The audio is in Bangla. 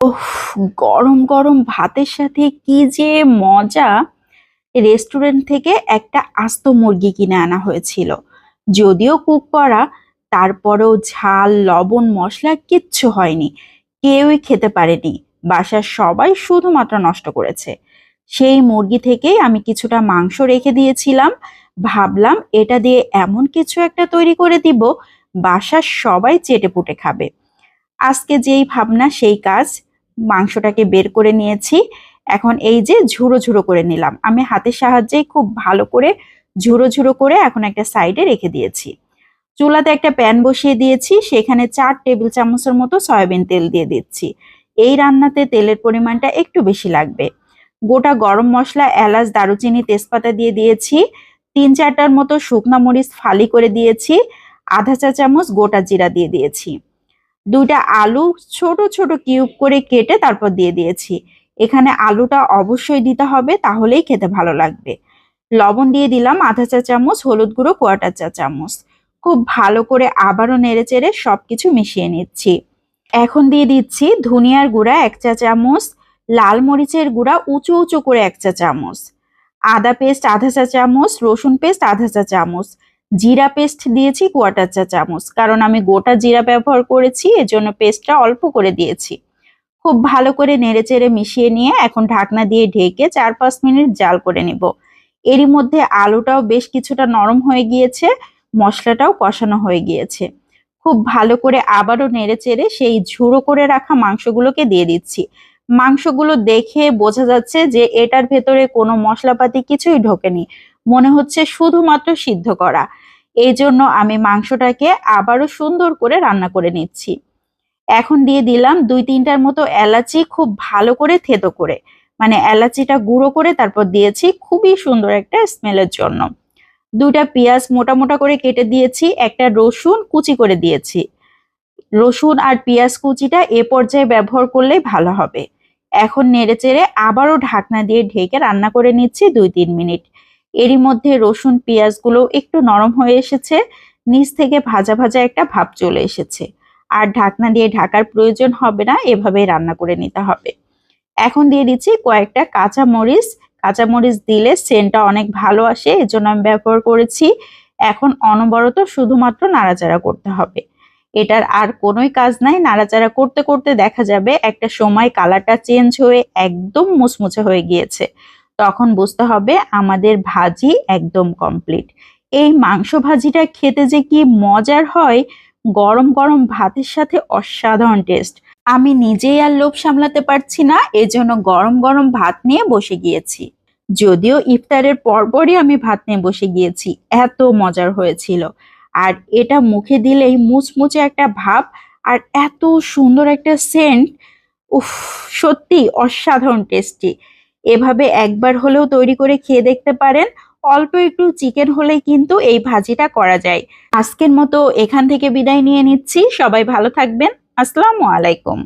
ওহ গরম গরম ভাতের সাথে কি যে মজা। রেস্টুরেন্ট থেকে একটা আস্ত মুরগি কিনে আনা হয়েছিল। যদিও কুক করা, তারপরেও ঝাল, লবণ, মশলা কিচ্ছু হয়নি। কেউই খেতে পারেনি। বাসার সবাই শুধুমাত্র নষ্ট করেছে। সেই মুরগি থেকেই আমি কিছুটা মাংস রেখে দিয়েছিলাম। ভাবলাম, এটা দিয়ে এমন কিছু একটা তৈরি করে দিব, বাসার সবাই চেটে পুটে খাবে। আজকে যেই ভাবনা, সেই কাজ মাংসটাকে বের করে নিয়েছি। এখন এই যে ঝুড়ো ঝুড়ো করে নিলাম। আমি হাতের সাহায্যে খুব ভালো করে ঝুড়ো ঝুড়ো করে এখন একটা সাইডে রেখে দিয়েছি। চুলাতে একটা প্যান বসিয়ে দিয়েছি। সেখানে চার টেবিল চামচের মতো সয়াবিন তেল দিয়ে দিচ্ছি। এই রান্নাতে তেলের পরিমাণটা একটু বেশি লাগবে। গোটা গরম মশলা, এলাচ, দারুচিনি, তেজপাতা দিয়ে দিয়েছি। তিন চারটার মতো শুকনা মরিচ ফালি করে দিয়েছি। আধা চা চামচ গোটা জিরা দিয়ে দিয়েছি। দুইটা আলু ছোট ছোট কিউব করে কেটে তারপর দিয়ে দিয়েছি। এখানে আলুটা অবশ্যই দিতে হবে, তাহলেই খেতে ভালো লাগবে। লবণ দিয়ে দিলাম আধা চা চামচ, হলুদ গুঁড়ো কোয়াটার চা চামচ। খুব ভালো করে আবারও নেড়ে চেড়ে সব কিছু মিশিয়ে নিচ্ছি। এখন দিয়ে দিচ্ছি ধনিয়ার গুঁড়া এক চা চামচ, লাল মরিচের গুঁড়া উঁচু উঁচু করে এক চা চামচ। আদা পেস্ট আধা চা চামচ, রসুন পেস্ট আধা চা চামচ। জিরা পেস্ট দিয়েছি কোয়াটার চা চামচ। কারণ আমি গোটা জিরা ব্যবহার করেছি, এজন্য পেস্টটা অল্প করে দিয়েছি। খুব ভালো করে নেড়েচেড়ে মিশিয়ে নিয়ে এখন ঢাকনা দিয়ে ঢেকে চার পাঁচ মিনিট জাল করে নেব। এরই মধ্যে আলুটাও বেশ কিছুটা নরম হয়ে গিয়েছে, মশলাটাও কষানো হয়ে গিয়েছে। খুব ভালো করে আবারও নেড়েচেড়ে সেই ঝুড়ো করে রাখা মাংসগুলোকে দিয়ে দিচ্ছি। মাংসগুলো দেখে বোঝা যাচ্ছে যে এটার ভেতরে কোনো মশলাপাতি কিছুই ঢোকেনি। মনে হচ্ছে শুধুমাত্র সিদ্ধ করা। এই জন্য আমি মাংসটাকে আবারও সুন্দর করে রান্না করে নিচ্ছি। এখন দিয়ে দিলাম দুই তিনটার মতো এলাচি খুব ভালো করে থেতো করে। মানে এলাচিটা গুঁড়ো করে তারপর দিয়েছি খুবই সুন্দর একটা স্মেলের জন্য। দুইটা পেঁয়াজ মোটা মোটা করে কেটে দিয়েছি, একটা রসুন কুচি করে দিয়েছি। রসুন আর পেঁয়াজ কুচিটা এ পর্যায়ে ব্যবহার করলেই ভালো হবে। এখন নেড়ে চেড়ে আবারও ঢাকনা দিয়ে ঢেকে রান্না করে নিচ্ছি দুই তিন মিনিট। এরই মধ্যে রসুন পেঁয়াজগুলো একটু নরম হয়ে এসেছে, নিচ থেকে ভাজা ভাজা একটা ভাব চলে এসেছে। আর ঢাকনা দিয়ে ঢাকার প্রয়োজন হবে না এভাবে রান্না করে নিতে হবে। এখন দিয়ে দিচ্ছি কয়েকটা কাঁচা মরিচ। কাঁচা মরিচ দিলে সেন্টটা অনেক ভালো আসে, এজন্য আমি ব্যবহার করেছি। এখন অনবরত শুধুমাত্র নাড়াচাড়া করতে হবে। এটার আর কোনোই কাজ নাই, নাড়াচাড়া করতে করতে দেখা যাবে একটা সময় কালারটা চেঞ্জ হয়ে একদম মুচমুচে হয়ে গিয়েছে। তখন বুঝতে হবে আমাদের ভাজি একদম কমপ্লিট এই মাংস ভাজিটা খেতে যে কি মজার হয়, গরম গরম ভাতের সাথে অসাধারণ টেস্ট আমি নিজেই আর লোভ সামলাতে পারছি না, এজন্য গরম গরম ভাত নিয়ে বসে গিয়েছি। যদিও ইফতারের পরপরই আমি ভাত নিয়ে বসে গিয়েছি, এত মজার হয়েছিল। আর এটা মুখে দিলেই মুচমুচে একটা ভাব আর এত সুন্দর একটা সেন্ট উফ সত্যি অসাধারণ টেস্টি এভাবে একবার হলেও তৈরি করে খেয়ে দেখতে পারেন। অল্প একটু চিকেন হলেই কিন্তু এই ভাজিটা করা যায়। আজকের মতো এখান থেকে বিদায় নিয়ে নিচ্ছি। সবাই ভালো থাকবেন। আসসালামু আলাইকুম।